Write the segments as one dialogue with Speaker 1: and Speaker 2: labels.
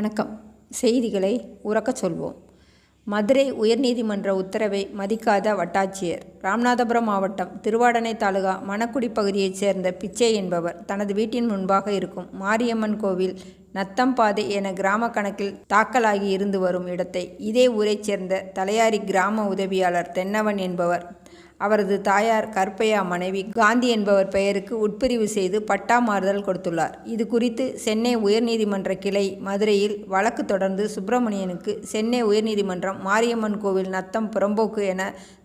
Speaker 1: வணக்கம். செய்திகளை உறக்கச் சொல்வோம். மதுரை உயர்நீதிமன்ற உத்தரவை மதிக்காத வட்டாட்சியர். ராமநாதபுரம் மாவட்டம் திருவாடனை தாலுகா மணக்குடி பகுதியைச் சேர்ந்த பிச்சை என்பவர் தனது வீட்டின் முன்பாக இருக்கும் மாரியம்மன் கோவில் நத்தம்பாதை என கிராம கணக்கில் தாக்கலாகி இருந்து வரும் இடத்தை இதே ஊரைச் சேர்ந்த தலையாரி கிராம உதவியாளர் தென்னவன் என்பவர் அவரது தாயார் கற்பையா மனைவி காந்தி என்பவர் பெயருக்கு உட்பிரிவு செய்து பட்டா மாறுதல் கொடுத்துள்ளார். இது குறித்து சென்னை உயர்நீதிமன்ற கிளை மதுரையில் வழக்கு தொடர்ந்து சுப்பிரமணியனுக்கு சென்னை உயர்நீதிமன்றம் மாரியம்மன் கோவில் நத்தம் புறம்போக்கு என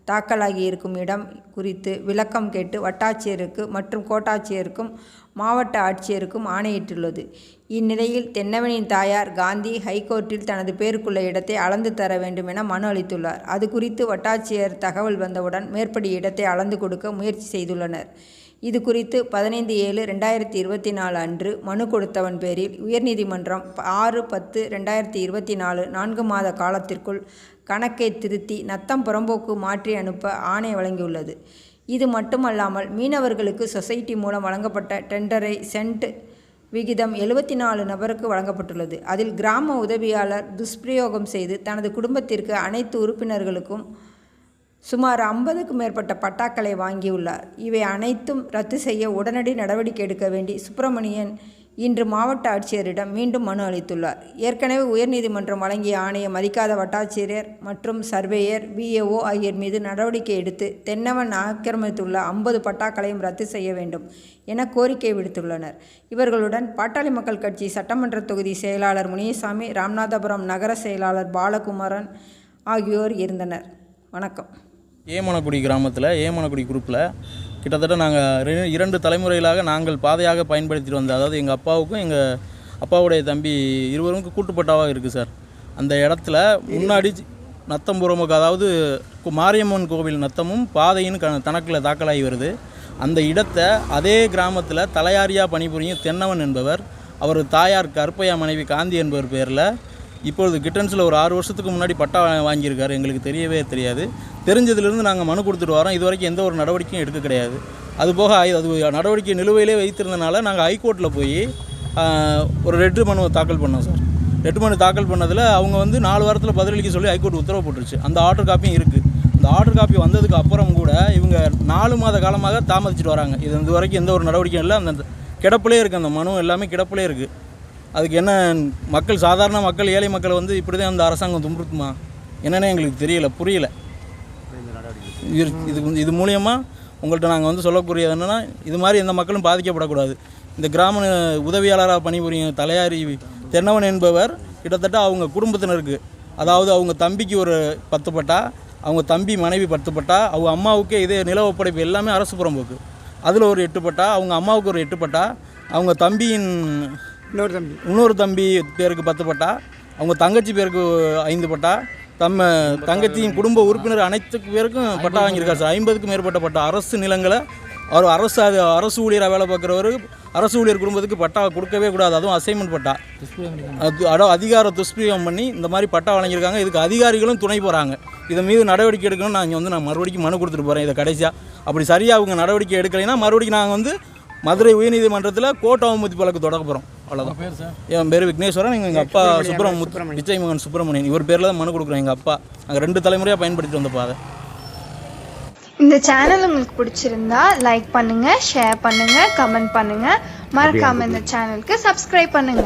Speaker 1: தாக்கலாகி இருக்கும் இடம் குறித்து விளக்கம் கேட்டு வட்டாட்சியருக்கு மற்றும் கோட்டாட்சியருக்கும் மாவட்ட ஆட்சியருக்கும் ஆணையிட்டுள்ளது. இந்நிலையில் தென்னவனின் தாயார் காந்தி ஹைகோர்ட்டில் தனது பேருக்குள்ள இடத்தை அளந்து தர வேண்டும் என மனு அளித்துள்ளார். அது குறித்து வட்டாட்சியர் தகவல் வந்தவுடன் மேற்படி இடத்தை அளந்து கொடுக்க முயற்சி செய்துள்ளனர். இது குறித்து பதினைந்து ஏழு ரெண்டாயிரத்தி இருபத்தி நாலு அன்று மனு கொடுத்தவன் பேரில் உயர்நீதிமன்றம் ஆறு பத்து ரெண்டாயிரத்தி இருபத்தி நாலு நான்கு மாத காலத்திற்குள் கணக்கை திருத்தி நத்தம் புறம்போக்கு மாற்றி அனுப்ப ஆணை வழங்கியுள்ளது. இது மட்டுமல்லாமல் மீனவர்களுக்கு சொசைட்டி மூலம் வழங்கப்பட்ட டெண்டரை சென்ட் விகிதம் எழுபத்தி நாலு நபருக்கு வழங்கப்பட்டுள்ளது. அதில் கிராம உதவியாளர் துஷ்பிரயோகம் செய்து தனது குடும்பத்திற்கு அனைத்து உறுப்பினர்களுக்கும் சுமார் ஐம்பதுக்கு மேற்பட்ட பட்டாக்களை வாங்கியுள்ளார். இவை அனைத்தும் ரத்து செய்ய உடனடி நடவடிக்கை எடுக்க வேண்டி சுப்பிரமணியன் இன்று மாவட்ட ஆட்சியரிடம் மீண்டும் மனு அளித்துள்ளார். ஏற்கனவே உயர்நீதிமன்றம் வழங்கிய ஆணையை மதிக்காத வட்டாட்சியர் மற்றும் சர்வேயர் பிஏஓ ஆகியோர் மீது நடவடிக்கை எடுத்து தென்னவன் ஆக்கிரமித்துள்ள ஐம்பது பட்டாக்களையும் ரத்து செய்ய வேண்டும் என கோரிக்கை விடுத்துள்ளனர். இவர்களுடன் பாட்டாளி மக்கள் கட்சி சட்டமன்ற தொகுதி செயலாளர் முனியசாமி ராமநாதபுரம் நகர செயலாளர் பாலகுமாரன் ஆகியோர் இருந்தனர். வணக்கம்.
Speaker 2: ஏமனக்குடி கிராமத்தில் ஏமனக்குடி குரூப்பில் கிட்டத்தட்ட நாங்கள் இரண்டு தலைமுறைகளாக நாங்கள் பாதையாக பயன்படுத்திட்டு வந்த அதாவது எங்கள் அப்பாவுக்கும் எங்கள் அப்பாவுடைய தம்பி இருவருக்கும் கூட்டுப்பட்டாவாக இருக்குது சார். அந்த இடத்துல முன்னாடி நத்தம்புறமுக்கு அதாவது மாரியம்மன் கோவில் நத்தமும் பாதையின் க தணக்கில் தாக்கலாகி வருது. அந்த இடத்தை அதே கிராமத்தில் தலையாரியாக பணிபுரியும் தென்னவன் என்பவர் அவர் தாயார் கற்பையா மனைவி காந்தி என்பவர் பேரில் இப்பொழுது கிட்டன்ஸில் ஒரு ஆறு வருஷத்துக்கு முன்னாடி பட்டா வாங்கியிருக்காரு. எங்களுக்கு தெரியவே தெரியாது. தெரிஞ்சதுலேருந்து நாங்கள் மனு கொடுத்துட்டு வரோம். இது வரைக்கும் எந்த ஒரு நடவடிக்கையும் எடுக்க கிடையாது. அது போக ஐ- அது நடவடிக்கை நிலுவையிலே வைத்திருந்தனால நாங்கள் ஹைகோர்ட்டில் போய் ஒரு ரெட்டு மனு தாக்கல் பண்ணோம் சார். ரெட்டு மனு தாக்கல் பண்ணதில் அவங்க வந்து நாலு வாரத்தில் பதிலளிக்க சொல்லி ஹைகோர்ட் உத்தரவு போட்டுருச்சு. அந்த ஆர்டர் காப்பியும் இருக்குது அந்த ஆர்டர் காப்பி வந்ததுக்கு அப்புறம் கூட இவங்க நாலு மாத காலமாக தாமதிச்சுட்டு வராங்க. இது இது வரைக்கும் எந்த ஒரு நடவடிக்கையும் இல்லை. அந்த கிடப்பிலே இருக்குது அந்த மனு எல்லாமே கிடப்பிலே இருக்குது அதுக்கு என்ன மக்கள் சாதாரண மக்கள் ஏழை மக்களை வந்து இப்படி தான் அந்த அரசாங்கம் துன்புறுத்துமா? என்னென்னு எங்களுக்கு தெரியல புரியல. இது இது இது மூலியமாக உங்கள்கிட்ட நாங்கள் வந்து சொல்லக்கூடியது என்னென்னா இது மாதிரி எந்த மக்களும் பாதிக்கப்படக்கூடாது. இந்த கிராம உதவியாளராக பணிபுரியும் தலையாரி தென்னவன் என்பவர் கிட்டத்தட்ட அவங்க குடும்பத்தினருக்கு அதாவது அவங்க தம்பிக்கு ஒரு பத்து பட்டா அவங்க தம்பி மனைவி பத்து பட்டா அவங்க அம்மாவுக்கே இதே நில ஒப்படைப்பு எல்லாமே அரசு புறம்போக்கு. அதில் ஒரு எட்டு பட்டா அவங்க அம்மாவுக்கு ஒரு எட்டு பட்டா அவங்க தம்பியின்
Speaker 3: இன்னொரு தம்பி.
Speaker 2: இன்னொரு தம்பி பேருக்கு பத்து பட்டா அவங்க தங்கச்சி பேருக்கு ஐந்து பட்டா தம்ம தங்கச்சியின் குடும்ப உறுப்பினர் அனைத்து பேருக்கும் பட்டா வாங்கியிருக்காரு சார். ஐம்பதுக்கும் மேற்பட்ட பட்டா. அரசு நிலங்களை அவர் அரசு அது அரசு ஊழியராக வேலை பார்க்குறவர் அரசு ஊழியர் குடும்பத்துக்கு பட்டா கொடுக்கவே கூடாது. அதுவும் அசைன்மெண்ட் பட்டா. அது அட அதிகார துஷ்பிரயோகம் பண்ணி இந்த மாதிரி பட்டா வழங்கியிருக்காங்க. இதுக்கு அதிகாரிகளும் துணை போகிறாங்க இதன் மீது நடவடிக்கை எடுக்கணும் நான் இங்கே வந்து நான் மறுபடியும் மனு கொடுத்துட்டு போகிறேன் இதை கடைசியாக அப்படி சரியாக அவங்க நடவடிக்கை எடுக்கலைன்னா மறுபடியும் நாங்கள் வந்து மதுரை உயர்நீதிமன்றத்தில் கோர்ட் அவமதிப்பு வழக்கு தொடக்க போகிறோம் அவ்வளோதான்
Speaker 3: பேர் சார்
Speaker 2: என் பேர் விக்னேஸ்வரன். எங்கள் எங்கள் அப்பா சுப்பிரமணியம் விஜய் மகன் சுப்பிரமணியன் இவர் பேரில் தான் மனு கொடுக்குறோம். எங்கள் அப்பா. நாங்கள் ரெண்டு தலைமுறையாக பயன்படுத்திட்டு வந்த பாதை.
Speaker 4: இந்த சேனல் உங்களுக்கு பிடிச்சிருந்தா லைக் பண்ணுங்க ஷேர் பண்ணுங்க கமெண்ட் பண்ணுங்க. மறக்காம இந்த சேனலுக்கு சப்ஸ்கிரைப் பண்ணுங்க.